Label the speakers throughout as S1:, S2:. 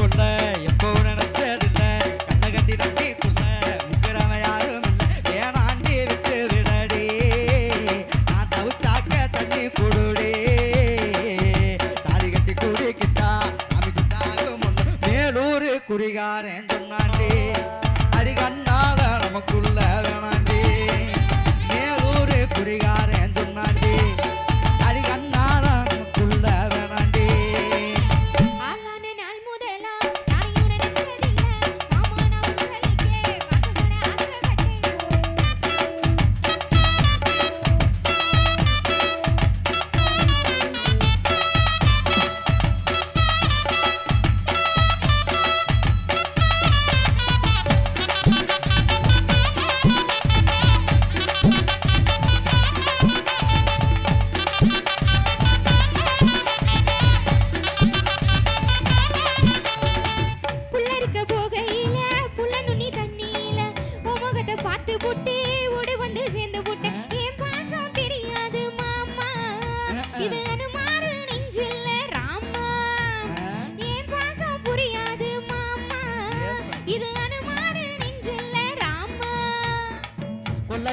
S1: உன்னை நான் கட்டி கொள்ள எப்போ நினைச்சதில்ல கண்ணை கட்டி தட்டி கொள்ள முக்கிறவன் யாரும் இல்லை. வேணாண்டி விட்டு விடடி? நான் தவிச்சாக்க தண்ணி குடுடி. தாலி கட்டி குடிக்கிட்டா சாமி கிட்டாகும் ஒண்ணு. மேலூர் குடிகாரன்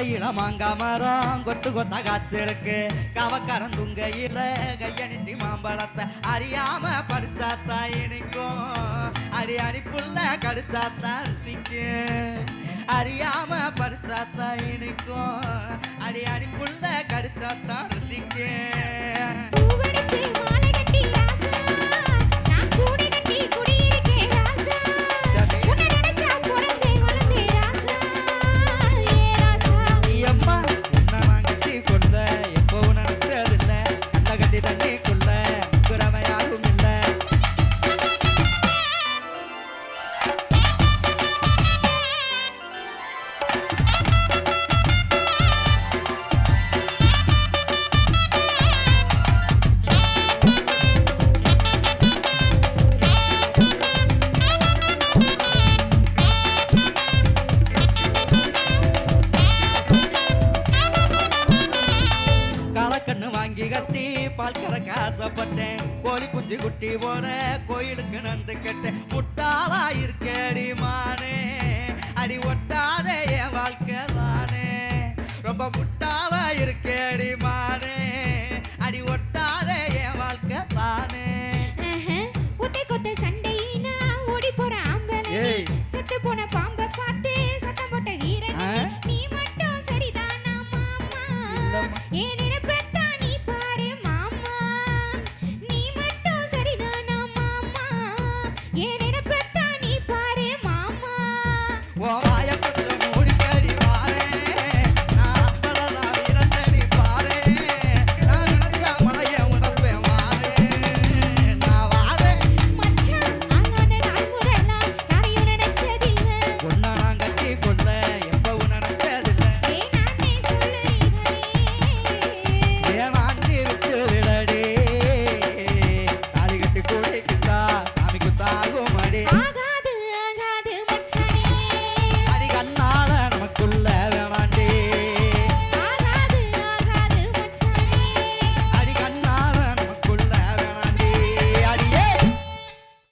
S1: கொல்லையில மாங்கா மரம் கொத்து கொத்த காய்ச்சிருக்கு கவக்காரன் துங்கையில கையணிட்டி மாம்பழத்தை அறியாம பறிச்சாத்தா இனிக்கும். அடி அணிப்புள்ள கடிச்சாத்தா ருசிக்கும் அறியாம பறிச்சாத்தா இனிக்கும். அடி அணிப்புள்ள கடிச்சாத்தா ருசிக்கும்
S2: தூக்கி கட்டி பால் கறக்க ஆசைப்பட்டேன் கோழி குஞ்சு குட்டி போட கோயிலுக்கு நந்து கட்டேன்.
S1: முட்டாளா இருக்கடி மானே அடி ஒட்டாதே என் வாழ்க்கை தானே ரொம்ப முட்டாளா இருக்கடி மானே அடி ஒட்டாதே என் வாழ்க்கை தானே ஒத்தை கொத்தை சண்டையினா ஓடி போற ஆம்பளை. செத்து போன பாம்பை பார்த்து சத்தம் போட்ட வீரன். நீ மட்டும் சரிதானா மாமா ஏன் ಏನೇ